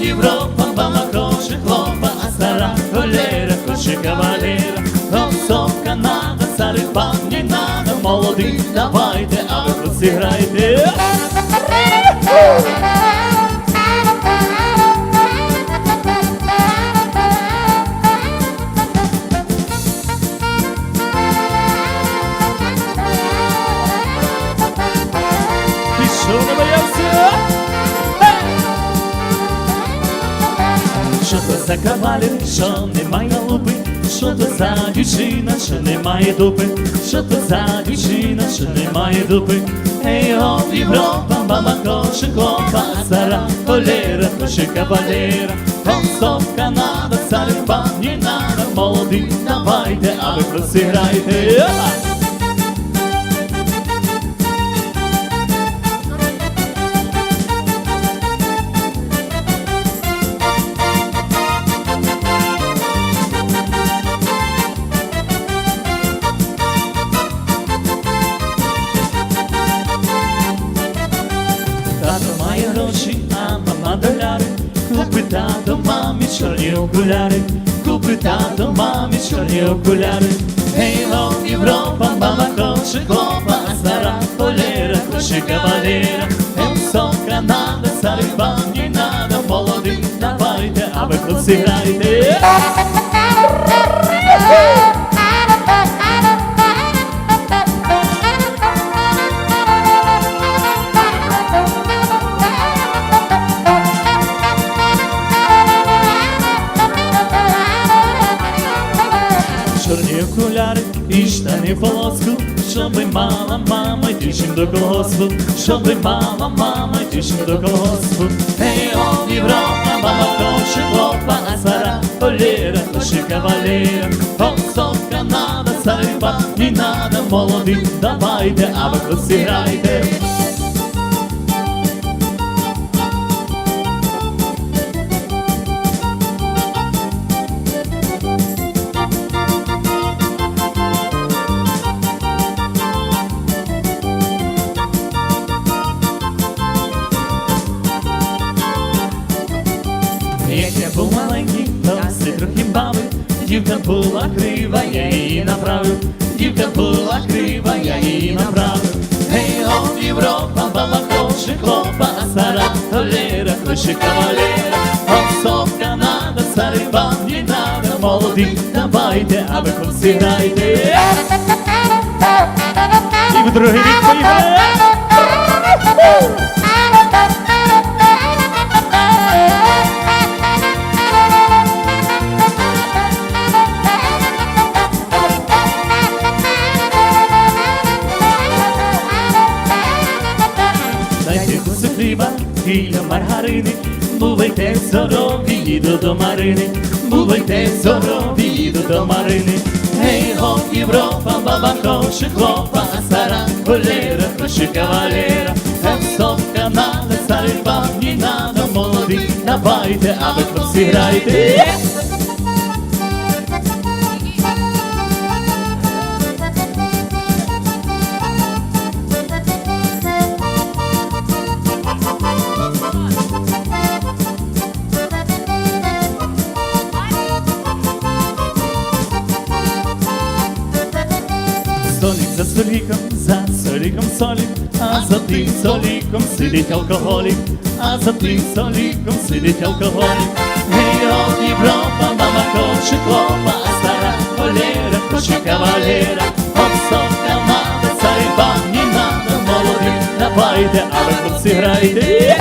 Європа, мама хоче хлопа, а стара холера хоче кавалера. Гонцов, Канада, старих пам'ять надо, молодих, давайте, а ви тут за кавалер, що немає лупи, що то за дівчина, що немає дупи, що то за дівчина, що немає дупи. Ей, оп, Європа, мама хоче хлопа, а стара холера хоче кавалера. Концов, Канада, царь не надо, давайте, а ви просиграйте. Тато гроші, а мама доляри. Купи тато мамі чорні окуляри. Купи тато мамі чорні окуляри. Гей, ло, Європа, мама хоче хлопа, а стара холера хоче кавалера. Емсон, Канада, царі вам не надо, молоді, давайте, а ви тут зіграйте. І штани полоску, щоби мала мама дівчин до колгоспу, щоби мала мама дівчин до колгоспу. Ей, о, Європа, мама хоче хлопа, а стара холера хоче кавалера. сон Канада, старий вам не надо, молоді, давайте, а ви тут був маленький, все трохи бавив, дівка була крива, я її направив, дівка була крива, я її направив. Гей, о, Європа, баба хоче хлопа, стара холера хоче кавалера. Осов, Канада, старий вам не надо, молоді, давайте, а ви хлопці. І в другий Дайте біля маргарини, бувайте здорові, їду до Марини, бувайте здорові, їду до Марини. Гей, го, Європа, баба хоче хлопа, стара холера хоче кавалера. Стоп, канали, старий вам не надо, давайте, а ви грайте. Столик за столиком, за столиком солик, а за тим столиком сидить алкоголік, а за тим столиком сидить алкоголік. Гей, от Європа, мама хоче хлопа, а стара холера хоче кавалера. Обсовка мама, царі вам не надо, молоді, давайте, а ви хлопці грайте.